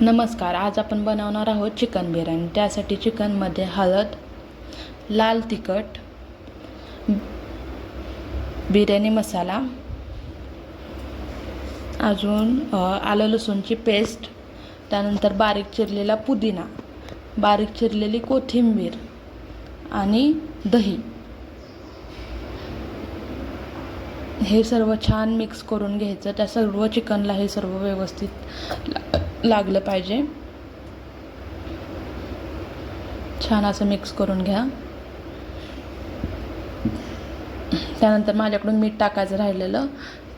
नमस्कार आज आपण बनवणार आहोत चिकन बिर्याणी. त्यासाठी चिकनमध्ये हळद लाल तिखट बिर्याणी मसाला अजून आलं लसूणची पेस्ट त्यानंतर बारीक चिरलेला पुदिना बारीक चिरलेली कोथिंबीर आणि दही. हे सर्व छान मिक्स करून घ्यायचं. त्या सर्व चिकनला हे सर्व व्यवस्थित ला- लागलं पाहिजे. छान असं मिक्स करून घ्या. त्यानंतर माझ्याकडून मीठ टाकायचं राहिलेलं.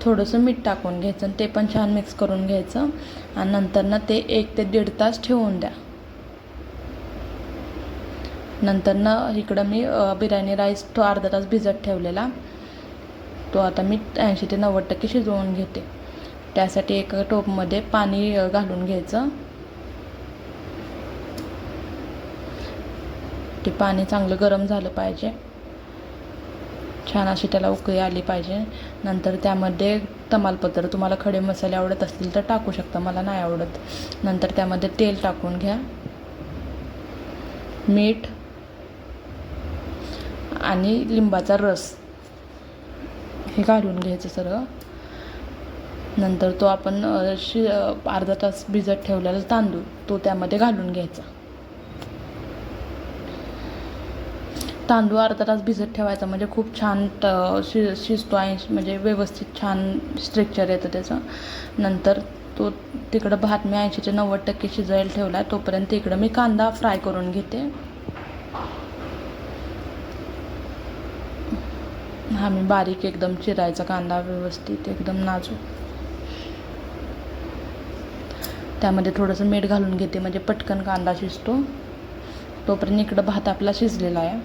थोडंसं मीठ टाकून घ्यायचं आणि ते पण छान मिक्स करून घ्यायचं. आणि नंतर ना ते एक ते दीड तास ठेवून द्या. नंतर ना इकडं मी बिर्याणी राईस तो अर्धा तास भिजत ठेवलेला. तो आता मी ऐंशी ते नव्वद टक्के शिजवून घेते. त्यासाठी एका टोपमध्ये पाणी घालून घ्यायचं. ते पाणी चांगलं गरम झालं पाहिजे. छान अशी त्याला उकळी आली पाहिजे. नंतर त्यामध्ये तमालपत्र तुम्हाला खडे मसाले आवडत असतील तर टाकू शकता मला नाही आवडत. नंतर त्यामध्ये तेल टाकून घ्या. मीठ आणि लिंबाचा रस हे घालून घ्यायचं सर्व नंतर तो आपण शि अर्धा तास भिजत ठेवलेला तांदूळ तो त्यामध्ये घालून घ्यायचा. तांदूळ अर्धा तास भिजत ठेवायचा म्हणजे खूप छान त- शि शिजतो ऐंशी म्हणजे व्यवस्थित छान स्ट्रक्चर येतं त्याचं. नंतर तो तिकडं भात मी ऐंशी ते नव्वद टक्के शिजायला ठेवला आहे तोपर्यंत इकडं मी कांदा फ्राय करून घेते. हा मी बारीक एकदम चिरायचा कांदा व्यवस्थित एकदम नाजूक. त्यामध्ये थोडंसं मीठ घालून घेते म्हणजे पटकन कांदा शिजतो. तोपर्यंत इकडं भात आपला शिजलेला आहे.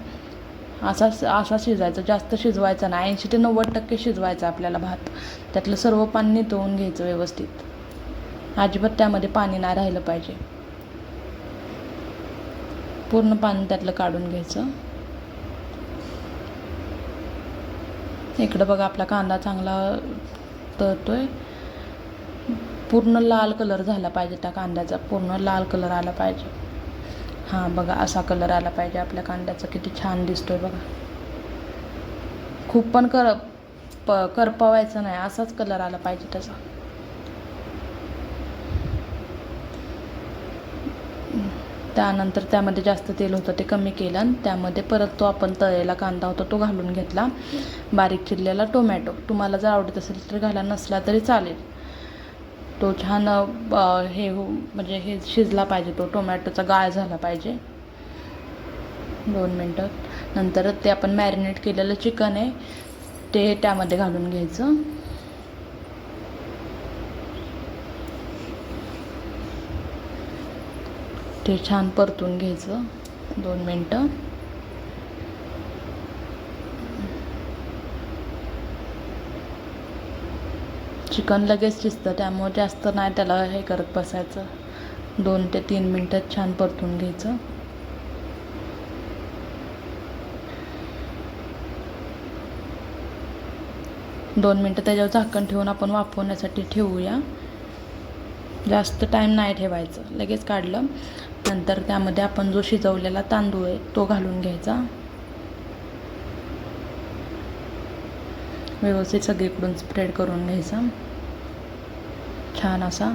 असा असा शिजायचा जास्त शिजवायचा नाही. ऐंशी ते नव्वद टक्के शिजवायचा आपल्याला भात. त्यातलं सर्व पाणी नितळून घ्यायचं व्यवस्थित. अजिबात त्यामध्ये पाणी नाही राहिलं पाहिजे. पूर्ण पाणी त्यातलं काढून घ्यायचं. इकडं बघा आपला कांदा चांगला तळतोय. पूर्ण लाल कलर झाला पाहिजे त्या कांद्याचा. पूर्ण लाल कलर आला पाहिजे. हां बघा असा कलर आला पाहिजे आपल्या कांद्याचा. किती छान दिसतोय बघा. खूप पण कर प करपवायचं नाही. असाच कलर आला पाहिजे त्याचा. त्यानंतर त्यामध्ये जास्त तेल होतं ते कमी केलं आणि त्यामध्ये परत तो आपण तळेला कांदा होता तो घालून घेतला. बारीक चिरलेला टोमॅटो. तुम्हाला जर आवडत असेल तर घाला नसला तरी चालेल. तो छान हे हो म्हणजे हे शिजला पाहिजे तो टोमॅटोचा गाळ झाला पाहिजे. दोन मिनटं. नंतर ते आपण मॅरिनेट केलेलं चिकन आहे ते त्यामध्ये घालून घ्यायचं. ते छान परतून घ्यायचं. दोन मिनटं. चिकन लगेच शिजतं त्यामुळे जास्त नाही त्याला हे करत बसायचं. दोन ते तीन मिनटात छान परतून घ्यायचं. दोन मिनटं त्याच्यावर झाकण ठेवून आपण वाफवण्यासाठी ठेवूया. जास्त टाईम नाही ठेवायचं लगेच काढलं. नंतर त्यामध्ये आपण जो शिजवलेला तांदूळ आहे तो घालून घ्यायचा. व्यवस्थित सगळीकडून स्प्रेड करून घ्यायचा. छान असा.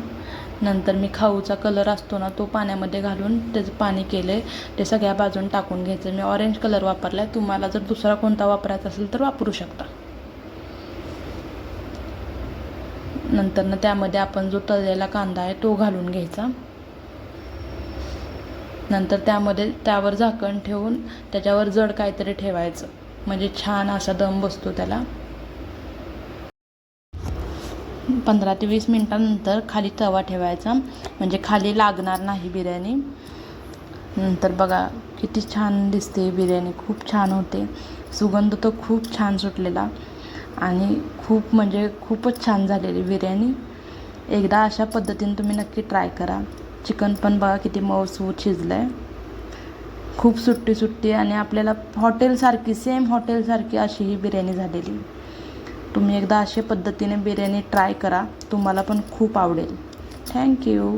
नंतर मी खाऊचा कलर असतो ना तो पाण्यामध्ये घालून त्याचं पाणी केले ते सगळ्या बाजून टाकून घ्यायचं. मी ऑरेंज कलर वापरला आहे तुम्हाला जर दुसरा कोणता वापरायचा असेल तर वापरू शकता. नंतर ना त्यामध्ये आपण जो तळलेला कांदा आहे तो घालून घ्यायचा. नंतर त्यामध्ये त्यावर झाकण ठेवून त्याच्यावर जड काहीतरी ठेवायचं. म्हणजे छान असा दम बसतो त्याला. पंधरा ते वीस मिनटानंतर खाली तवा ठेवायचा. म्हणजे खाली लागणार नाही बिर्याणी. नंतर बघा किती छान दिसते बिर्याणी. खूप छान होते. सुगंध तर खूप छान सुटलेला. आणि खूप म्हणजे खूपच छान झालेली बिर्याणी. एकदा अशा पद्धतीने तुम्ही नक्की ट्राय करा. चिकन पण बघा किती मऊसूत शिजलं आहे खूप सुट्टी सुट्टी आणि आपल्याला हॉटेलसारखी सेम हॉटेलसारखी अशी ही बिर्याणी झालेली. तुम्ही एकदा अशा पद्धतीने बिर्याणी ट्राय करा. तुम्हाला पण खूप आवडेल. थँक्यू